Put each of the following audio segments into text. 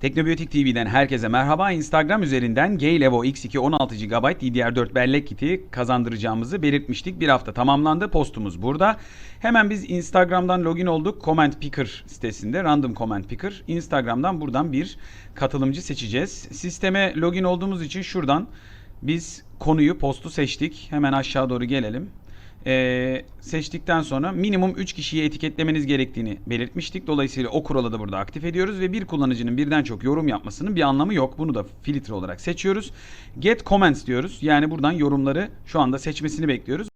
Teknobiyotik TV'den herkese merhaba. Instagram üzerinden Gale-Evo X2 16 GB DDR4 bellek kiti kazandıracağımızı belirtmiştik. Bir hafta tamamlandı. Postumuz burada. Hemen biz Instagram'dan login olduk. Comment Picker sitesinde Random Comment Picker. Instagram'dan buradan bir katılımcı seçeceğiz. Sisteme login olduğumuz için şuradan biz konuyu, postu seçtik. Hemen aşağı doğru gelelim. Ee, seçtikten sonra minimum 3 kişiyi etiketlemeniz gerektiğini belirtmiştik. Dolayısıyla o kuralı da burada aktif ediyoruz ve bir kullanıcının birden çok yorum yapmasının bir anlamı yok. Bunu da filtre olarak seçiyoruz. Get comments diyoruz. Yani buradan yorumları şu anda seçmesini bekliyoruz.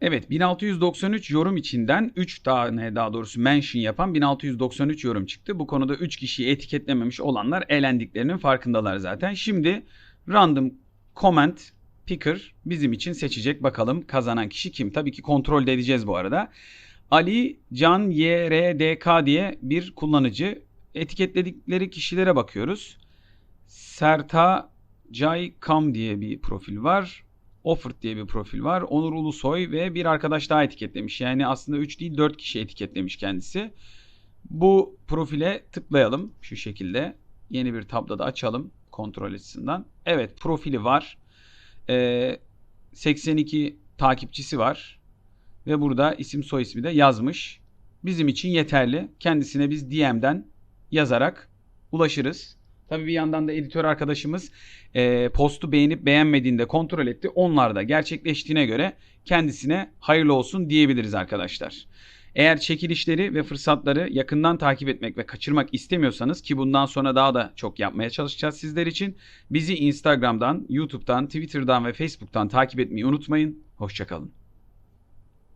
Evet 1693 yorum içinden 3 tane daha doğrusu mention yapan 1693 yorum çıktı. Bu konuda 3 kişiyi etiketlememiş olanlar elendiklerinin farkındalar zaten. Şimdi random comment picker bizim için seçecek bakalım kazanan kişi kim. Tabii ki kontrol de edeceğiz bu arada. Ali Can YRDK diye bir kullanıcı etiketledikleri kişilere bakıyoruz. Serta Cay Kam diye bir profil var. Offert diye bir profil var. Onur Ulusoy ve bir arkadaş daha etiketlemiş. Yani aslında 3 değil 4 kişi etiketlemiş kendisi. Bu profile tıklayalım şu şekilde. Yeni bir tabloda açalım kontrol açısından. Evet profili var. Ee, 82 takipçisi var. Ve burada isim soy ismi de yazmış. Bizim için yeterli. Kendisine biz DM'den yazarak ulaşırız. Tabii bir yandan da editör arkadaşımız e, postu beğenip beğenmediğinde kontrol etti. Onlar da gerçekleştiğine göre kendisine hayırlı olsun diyebiliriz arkadaşlar. Eğer çekilişleri ve fırsatları yakından takip etmek ve kaçırmak istemiyorsanız ki bundan sonra daha da çok yapmaya çalışacağız sizler için. Bizi Instagram'dan, YouTube'dan, Twitter'dan ve Facebook'tan takip etmeyi unutmayın. Hoşçakalın.